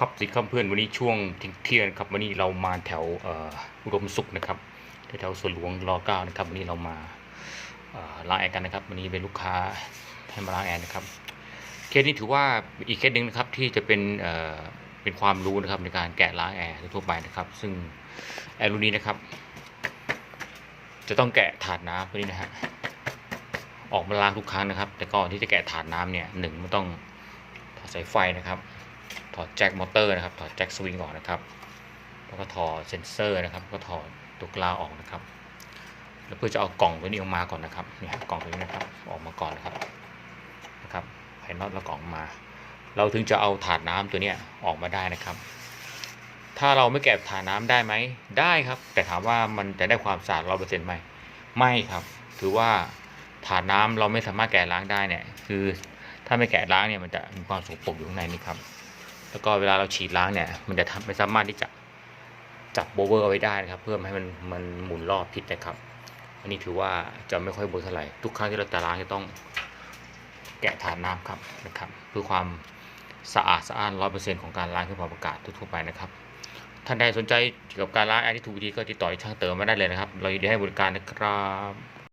ครับสิครับเพื่อนวันนี้ช่วงเที่ยงครับวันนี้เรามาแถวอุดมสุขนะครับแถวสวนหลวงรอเก้านะครับวันนี้เรามาล้างแอร์กันนะครับ วันนี้เป็นลูกค้าให้มาล้างแอร์นะครับเคสนี้ถือว่าอีกเคสหนึ่งนะครับที่จะเป็นเอ่อเป็นความรู้นะครับในการแกะล้างแอร์ทั่วไปนะครับ ซึ่งแอร์รุ่นนี้นะครับ จะต้องแกะถาดน้ำตัวนี้นะฮะออกมาล้างทุกครั้งนะครับ แต่ก่อนที่จะแกะถาดน้ำเนี่ยหนึ่งมันต้องถอดสายไฟนะครับ ถอดแจ็คมอเตอร์นะครับ ถอดแจ็คสวิงออกนะครับ แล้วก็ถอดเซนเซอร์นะครับ ก็ถอดตัวกลาวออกนะครับ แล้วเพื่อจะเอากล่องตัวนี้ออกมาก่อนนะครับเนี่ยกล่องตัวนี้นะครับ ออกมาก่อนนะครับ นะครับไขน็อตแล้วกล่องมา เราถึงจะเอาถาดน้ำตัวเนี้ยออกมาได้นะครับ ถ้าเราไม่แกะถาดน้ำได้ไหม ได้ครับ แต่ถามว่ามันจะได้ความสะอาดร้อยเปอร์เซ็นต์ไหม ไม่ครับ ถือว่าถาดน้ำเราไม่สามารถแกะล้างได้เนี่ย คือถ้าไม่แกะล้างเนี่ยมันจะมีความสกปรกอยู่ข้างในนี่ครับ แล้วก็เวลาเราฉีดล้างเนี่ยมันจะทำไม่สามารถที่จะจับโบเวอร์เอาไว้ได้นะครับ เพื่อไม่ให้มันมันหมุนรอบผิดนะครับ อันนี้ถือว่าจะไม่ค่อยเวิร์กเท่าไหร่ทุกครั้งที่เราจะล้างจะต้องแกะถาดน้ำครับนะครับ เพื่อความสะอาดสะอ้านร้อยเปอร์เซ็นต์ของการล้างเครื่องปรับอากาศทั่วไปนะครับท่านใดสนใจเกี่ยวกับการล้างแอร์ที่ถูกวิธีก็ติดต่อที่ช่างเติมมาได้เลยนะครับ เรายินดีให้บริการนะครับ